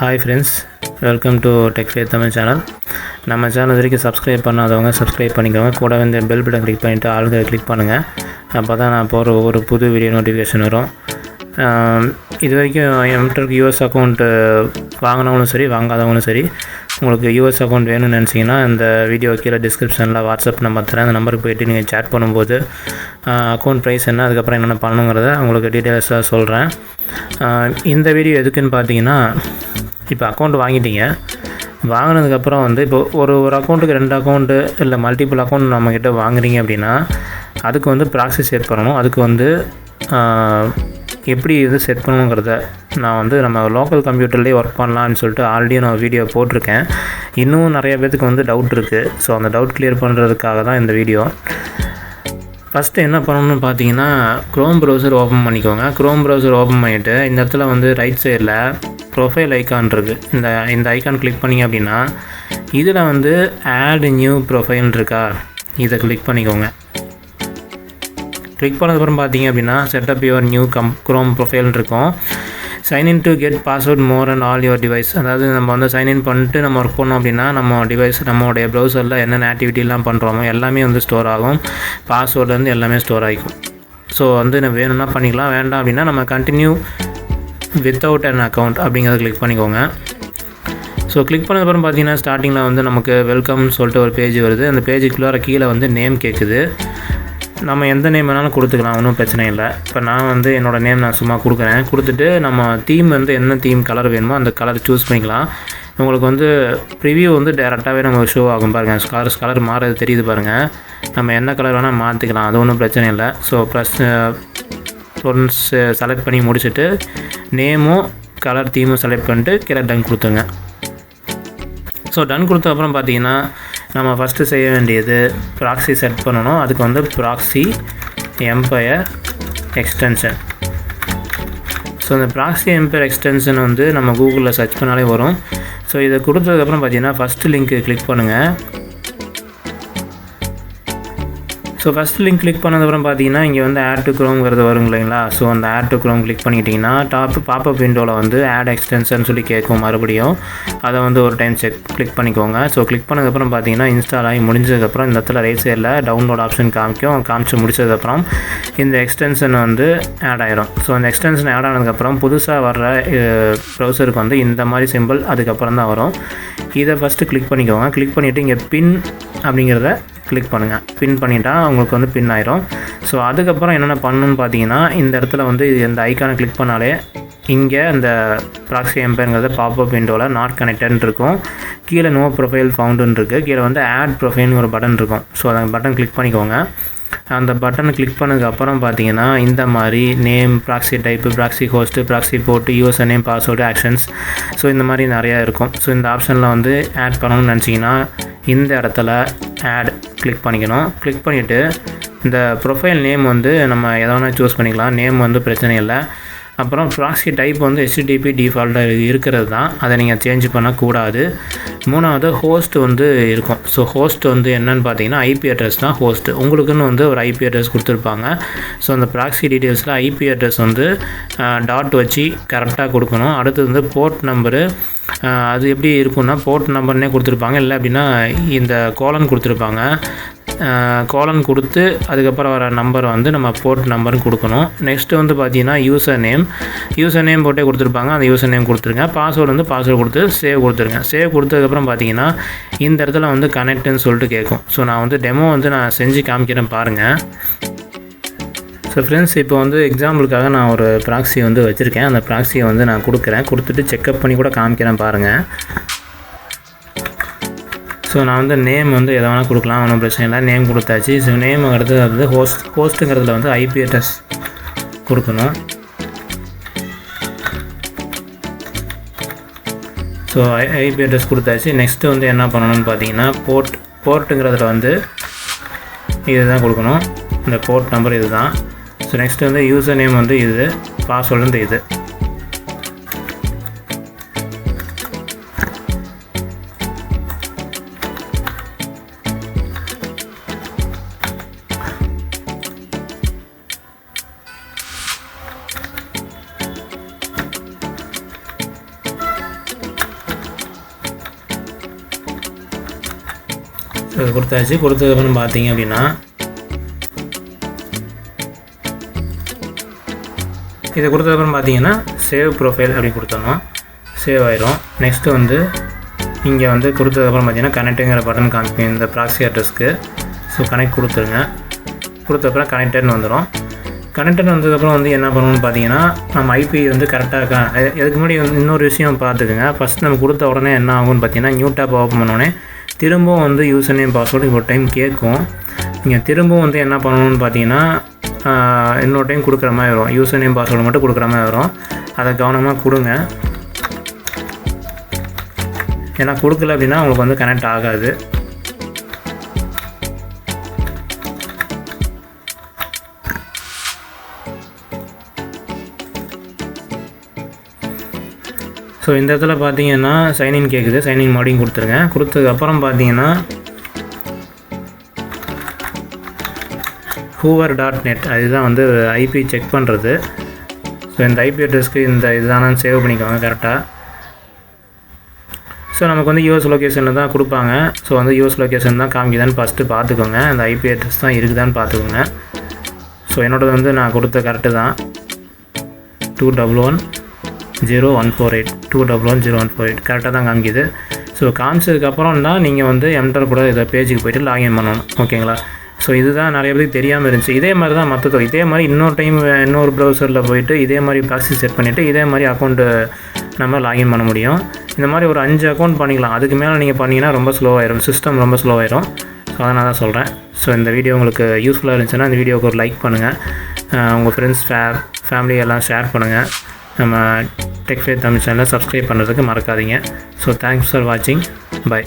Hi friends welcome to டெக்ஸ்டை Tamil channel நம்ம channel வரைக்கும் சப்ஸ்கிரைப் பண்ணாதவங்க சப்ஸ்கிரைப் பண்ணிக்கோங்க. கூட வந்து பெல் பட்டன் கிளிக் பண்ணிவிட்டு ஆளுங்க கிளிக் பண்ணுங்கள் அப்போ தான் நான் போகிற ஒவ்வொரு புது வீடியோ நோட்டிஃபிகேஷன் வரும். இது வரைக்கும் எம்டருக்கு யூஎஸ் அக்கௌண்ட்டு வாங்கினவங்களும் சரி வாங்காதவங்களும் சரி உங்களுக்கு யூஎஸ் அக்கௌண்ட் வேணும்னு நினச்சிங்கன்னா இந்த வீடியோ கீழே டிஸ்கிரிப்ஷனில் வாட்ஸ்அப் நம்பர் தரேன். அந்த நம்பருக்கு போயிட்டு நீங்கள் சேட் பண்ணும்போது அக்கௌண்ட் ப்ரைஸ் என்ன அதுக்கப்புறம் என்னென்ன பண்ணணுங்கிறத உங்களுக்கு டீட்டெயில்ஸாக சொல்கிறேன் இந்த வீடியோ எதுக்குன்னு பார்த்தீங்கன்னா இப்போ அக்கௌண்ட் வாங்கிட்டீங்க. வாங்கினதுக்கப்புறம் வந்து இப்போ ஒரு ஒரு அக்கௌண்ட்டுக்கு ரெண்டு அக்கௌண்ட்டு இல்லை மல்டிபிள் அக்கௌண்ட் நம்மக்கிட்ட வாங்குறீங்க அப்படின்னா அதுக்கு வந்து ப்ராக்ஸி செட் பண்ணணும். அதுக்கு வந்து எப்படி இது செட் பண்ணணுங்கிறத நான் வந்து நம்ம லோக்கல் கம்ப்யூட்டர்லேயே ஒர்க் பண்ணலான்னு சொல்லிட்டு ஆல்ரெடி நான் வீடியோ போட்டிருக்கேன். இன்னும் நிறைய பேத்துக்கு வந்து டவுட் இருக்குது ஸோ அந்த டவுட் கிளியர் பண்ணுறதுக்காக தான் இந்த வீடியோ ஃபஸ்ட்டு என்ன பண்ணணும்னு பார்த்தீங்கன்னா க்ரோம் ப்ரௌசர் ஓப்பன் பண்ணிக்கோங்க. க்ரோம் ப்ரௌசர் ஓப்பன் பண்ணிவிட்டு இந்த இடத்துல வந்து ரைட் சைடில் ப்ரொஃபைல் ஐக்கான் இருக்குது இந்த இந்த ஐக்கான் கிளிக் பண்ணிங்க அப்படின்னா இதில் வந்து ஆட் நியூ ப்ரொஃபைல் இருக்கா? இதை கிளிக் பண்ணிக்கோங்க. கிளிக் பண்ணதுக்கப்புறம் பார்த்தீங்க அப்படின்னா setup your new come Chrome profile இருக்கும். Sign in to get password more and all your device அதாவது நம்ம வந்து சைன்இன் பண்ணிட்டு நம்ம ஒர்க் பண்ணோம் அப்படின்னா நம்ம டிவைஸ் நம்மளுடைய ப்ரௌசரில் என்னென்ன ஆக்டிவிட்டிலாம் பண்ணுறோமோ எல்லாமே வந்து ஸ்டோர் ஆகும். பாஸ்வேர்ட்லேருந்து எல்லாமே ஸ்டோர் ஆகிக்கும். ஸோ வந்து நம்ம வேணும்னா பண்ணிக்கலாம். வேண்டாம் அப்படின்னா நம்ம கண்டினியூ வித்தவுட் அன் அக்கௌண்ட் அப்படிங்கிறத கிளிக் பண்ணிக்கோங்க. ஸோ கிளிக் பண்ணதுக்கப்புறம் பார்த்தீங்கன்னா ஸ்டார்டிங்கில் வந்து நமக்கு வெல்கம்னு சொல்லிட்டு ஒரு பேஜ் வருது. அந்த பேஜுக்குள்ளார கீழே வந்து நேம் கேட்குது நம்ம எந்த நேம் வேணாலும் கொடுத்துக்கலாம் ஒன்றும் பிரச்சனை இல்லை. இப்போ நான் வந்து என்னோடய நேம் நான் சும்மா கொடுக்குறேன். கொடுத்துட்டு நம்ம தீம் வந்து என்ன தீம் கலர் வேணுமோ அந்த கலர் சூஸ் பண்ணிக்கலாம். உங்களுக்கு வந்து ப்ரிவியூ வந்து டேரெக்டாகவே நம்ம ஷோ ஆகும் பாருங்கள் கலர்ஸ் கலர் மாறது தெரியுது பாருங்கள் நம்ம என்ன கலர் வேணால் மாற்றிக்கலாம் அது ஒன்றும் பிரச்சனை இல்லை. ஸோ ப்ளஸ் ஒன்ஸ் செலக்ட் பண்ணி முடிச்சுட்டு நேமும் கலர் தீமும் செலக்ட் பண்ணிட்டு கீழே டன் கொடுத்துங்க ஸோ டன் கொடுத்த அப்புறம் பார்த்தீங்கன்னா நம்ம ஃபஸ்ட்டு செய்ய வேண்டியது ப்ராக்ஸி செட் பண்ணணும். அதுக்கு வந்து ப்ராக்ஸி எம்பயர் எக்ஸ்டென்ஷன் ஸோ இந்த ப்ராக்ஸி எம்பயர் எக்ஸ்டென்ஷன் வந்து நம்ம கூகுளில் சர்ச் பண்ணாலே வரும். ஸோ இதை கொடுத்ததுக்கப்புறம் பார்த்தீங்கன்னா ஃபஸ்ட்டு லிங்க்கு கிளிக் பண்ணுங்கள் ஸோ ஃபஸ்ட் லிங்க் கிளிக் பண்ணதுக்கப்புறம் பார்த்தீங்கன்னா இங்கே வந்து ஆட் டு க்ரோம்ங்கிறது வரும் இல்லைங்களா? ஸோ அந்த ஆட் டு க்ரோம் கிளிக் பண்ணிக்கிட்டிங்கன்னா டாப் பாப்அப் விண்டோவில் வந்து ஆட் எக்ஸ்டென்ஷன் சொல்லி கேட்கும் மறுபடியும். அதை வந்து ஒரு டைம் செக் கிளிக் பண்ணிக்கோங்க. ஸோ கிளிக் பண்ணதுக்கப்புறம் பார்த்தீங்கன்னா இன்ஸ்டால் ஆகி முடிஞ்சதுக்கப்புறம் இந்த இடத்துல ரைட் சைடில் டவுன்லோட் ஆப்ஷன் காமிக்கும். காமிச்சு முடிச்சதுக்கப்புறம் இந்த எக்ஸ்டென்ஷன் வந்து ஆட் ஆயிரும். ஸோ அந்த எக்ஸ்டென்ஷன் ஆட் ஆனதுக்கப்புறம் புதுசாக வர்ற ப்ரௌசருக்கு வந்து இந்த மாதிரி சிம்பிள் அதுக்கப்புறம் தான் வரும். இதை ஃபஸ்ட்டு கிளிக் பண்ணிக்கோங்க. கிளிக் பண்ணிவிட்டு இங்கே பின் அப்படிங்கிறத கிளிக் பண்ணுங்கள் பின் பண்ணிட்டா உங்களுக்கு வந்து பின் ஆயிரும். ஸோ அதுக்கப்புறம் என்னென்ன பண்ணணும்னு பார்த்தீங்கன்னா இந்த இடத்துல வந்து இது இந்த ஐக்கானை கிளிக் பண்ணாலே இங்கே இந்த ப்ராக்ஸி எம்பைங்கிறத பாப்அப் விண்டோவில் நாட் கனெக்டட்னு இருக்கும். கீழே நோ ப்ரொஃபைல் ஃபவுண்டுன்னு இருக்குது கீழே வந்து ஆட் ப்ரொஃபைல்னு ஒரு பட்டன் இருக்கும். ஸோ அந்த பட்டன் கிளிக் பண்ணிக்கோங்க. அந்த பட்டனை கிளிக் பண்ணதுக்கப்புறம் பார்த்தீங்கன்னா இந்த மாதிரி name proxy type proxy host proxy port user name password actions so இந்த மாதிரி நிறையா இருக்கும். ஸோ இந்த ஆப்ஷனில் வந்து ஆட் பண்ணணும்னு நினச்சிங்கன்னா இந்த இடத்துல ஆட் கிளிக் பண்ணிக்கணும். கிளிக் பண்ணிவிட்டு இந்த ப்ரொஃபைல் நேம் வந்து நம்ம எதனா சூஸ் பண்ணிக்கலாம். நேம் வந்து பிரச்சனை இல்லை. அப்புறம் ப்ராக்ஸி டைப் வந்து ஹெச்டிபி டிஃபால்ட்டாக இருக்கிறது தான். அதை நீங்கள் சேஞ்ச் பண்ணக்கூடாது மூணாவது ஹோஸ்ட் வந்து இருக்கும். ஸோ ஹோஸ்ட் வந்து என்னென்னு பார்த்தீங்கன்னா ஐபி அட்ரஸ் தான் ஹோஸ்ட் உங்களுக்குன்னு வந்து ஒரு ஐபி அட்ரஸ் கொடுத்துருப்பாங்க. ஸோ அந்த ப்ராக்ஸி டீட்டெயில்ஸில் ஐபி அட்ரஸ் வந்து டாட் வச்சு கரெக்டாக கொடுக்கணும். அடுத்து வந்து போர்ட் நம்பரு அது எப்படி இருக்கும்னா போர்ட் நம்பர்னே கொடுத்துருப்பாங்க. இல்லை அப்படின்னா இந்த கோலன் கொடுத்துருப்பாங்க. கோலன் கொடுத்து அதுக்கப்புறம் வர நம்பர் வந்து நம்ம போர்ட் நம்பர்னு கொடுக்கணும். நெக்ஸ்ட்டு வந்து பார்த்தீங்கன்னா யூசர் நேம் யூசர் நேம் போட்டே கொடுத்துருப்பாங்க. அந்த யூசர் நேம் கொடுத்துருங்க. பாஸ்வேர்டு வந்து பாஸ்வேர்டு கொடுத்து சேவ் கொடுத்துருங்க. சேவ் கொடுத்ததுக்கப்புறம் பார்த்தீங்கன்னா இந்த இடத்துல வந்து கனெக்ட்னு சொல்லிட்டு கேட்கும் ஸோ நான் வந்து டெமோ வந்து நான் செஞ்சு காமிக்கிறேன் பாருங்கள் ஸோ ஃப்ரெண்ட்ஸ் இப்போ வந்து எக்ஸாம்பிளுக்காக நான் ஒரு ப்ராக்ஸி வந்து வச்சுருக்கேன். அந்த ப்ராக்ஸியை வந்து நான் கொடுக்குறேன். கொடுத்துட்டு செக்அப் பண்ணி கூட காமிக்கிறேன் பாருங்கள் ஸோ நான் வந்து நேம் வந்து எதை வேணால் கொடுக்கலாம் ஒன்றும் பிரச்சனை இல்லை. நேம் கொடுத்தாச்சு. ஸோ நேம் வந்து ஹோஸ்ட் ஹோஸ்ட்டுங்கிறதுல வந்து ஐபி அட்ரஸ் கொடுக்கணும். ஸோ ஐபி அட்ரஸ் கொடுத்தாச்சு. நெக்ஸ்ட்டு வந்து என்ன பண்ணணும்னு பார்த்தீங்கன்னா போர்ட் போர்ட்டுங்கிறதுல வந்து இதுதான் கொடுக்கணும். இந்த போர்ட் நம்பர் இது தான் ஸோ நெக்ஸ்ட் வந்து யூசர் நேம் வந்து இது பாஸ்வேர்டு வந்து இது. கொடுத்தாச்சு. கொடுத்ததுக்கப்புறம் பார்த்தீங்க அப்படின்னா இதை கொடுத்ததுக்கப்புறம் பார்த்தீங்கன்னா சேவ் ப்ரொஃபைல் அப்படி கொடுத்தோம் சேவ் ஆயிரும். நெக்ஸ்ட்டு வந்து இங்கே வந்து கொடுத்ததுக்கப்புறம் பார்த்தீங்கன்னா கனெக்ட்டுங்கிற பட்டன் காமிக்கும் இந்த ப்ராக்ஸி அட்ரஸ்க்கு ஸோ கனெக்ட் கொடுத்துருங்க. கொடுத்தப்புறம் கனெக்டட்னு வந்துடும் கனெக்டட் வந்ததுக்கப்புறம் வந்து என்ன பண்ணணும்னு பார்த்தீங்கன்னா நம்ம ஐபி வந்து கரெக்டாக இருக்கா? எ- இதுக்கு முன்னாடி வந்து இன்னொரு விஷயம் பார்த்துக்குங்க. ஃபஸ்ட் நம்ம கொடுத்த உடனே என்ன ஆகும்னு பார்த்தீங்கன்னா நியூ டேப் ஓப்பன் பண்ணோடனே திரும்பவும் வந்து யூசர் நேம் பாஸ்வேர்டு ஒரு டைம் கேட்கும். நீங்கள் திரும்பவும் வந்து என்ன பண்ணணும்னு பார்த்தீங்கன்னா இன்னொரு டைம் கொடுக்குற மாதிரி வரும். யூசர் நேம் பாஸ்வேர்டு மட்டும் கொடுக்குற மாதிரி வரும். அதை கவனமாக கொடுங்க. ஏன்னா கொடுக்கல அப்படின்னா உங்களுக்கு வந்து கனெக்ட் ஆகாது. ஸோ இந்த இடத்துல பார்த்தீங்கன்னா சைன்இன் கேட்குது சைன்இன் மறுபடியும் கொடுத்துருங்க. கொடுத்ததுக்கப்புறம் பார்த்தீங்கன்னா ஹூவர் டாட் நெட் அதுதான் வந்து ஐபி செக் பண்ணுறது ஸோ இந்த ஐபி அட்ரஸ்க்கு இந்த இதுதானு சேவ் பண்ணிக்கோங்க கரெக்டாக ஸோ நமக்கு வந்து யூஎஸ் லொக்கேஷனில் தான் கொடுப்பாங்க. ஸோ வந்து யூஎஸ் லொக்கேஷன் தான் காமிக்குதான்னு ஃபஸ்ட்டு பார்த்துக்கோங்க. அந்த ஐபி அட்ரஸ் தான் இருக்குதான்னு பார்த்துக்கோங்க. ஸோ என்னோடது வந்து நான் கொடுத்த கரெக்டு தான். Two double one zero one four eight two double one zero one four eight கரெக்டாக தான் காமிக்குது. ஸோ காமிச்சதுக்கப்புறம் தான் நீங்கள் வந்து எம்டர் கூட இதை பேஜுக்கு போயிட்டு லாகின் பண்ணணும். ஓகேங்களா ஸோ இதுதான் நிறைய பேருக்கு தெரியாமல் இருந்துச்சு. இதே மாதிரி தான் மற்ற இதே மாதிரி இன்னொரு டைம் இன்னொரு ப்ரௌசரில் போயிட்டு இதே மாதிரி ப்ராக்ஸி செட் பண்ணிவிட்டு இதே மாதிரி அக்கௌண்ட்டு நம்ம லாகின் பண்ண முடியும். இந்த மாதிரி ஒரு அஞ்சு அக்கௌண்ட் பண்ணிக்கலாம். அதுக்கு மேலே நீங்கள் பண்ணிங்கன்னா ரொம்ப ஸ்லோவாயிரும் சிஸ்டம் ரொம்ப ஸ்லோவாயிரும் ஸோ அதனால் தான் சொல்கிறேன் ஸோ இந்த வீடியோ உங்களுக்கு யூஸ்ஃபுல்லாக இருந்துச்சுன்னா இந்த வீடியோவுக்கு ஒரு லைக் பண்ணுங்கள் உங்கள் ஃப்ரெண்ட்ஸ் ஃபே ஃபேமிலி எல்லாம் ஷேர் பண்ணுங்கள் நம்ம டெக்ஃபே தமிழ் சேனலை சப்ஸ்கிரைப் பண்ணுறதுக்கு மறக்காதீங்க. ஸோ தேங்க்ஸ் ஃபார் வாட்சிங் பை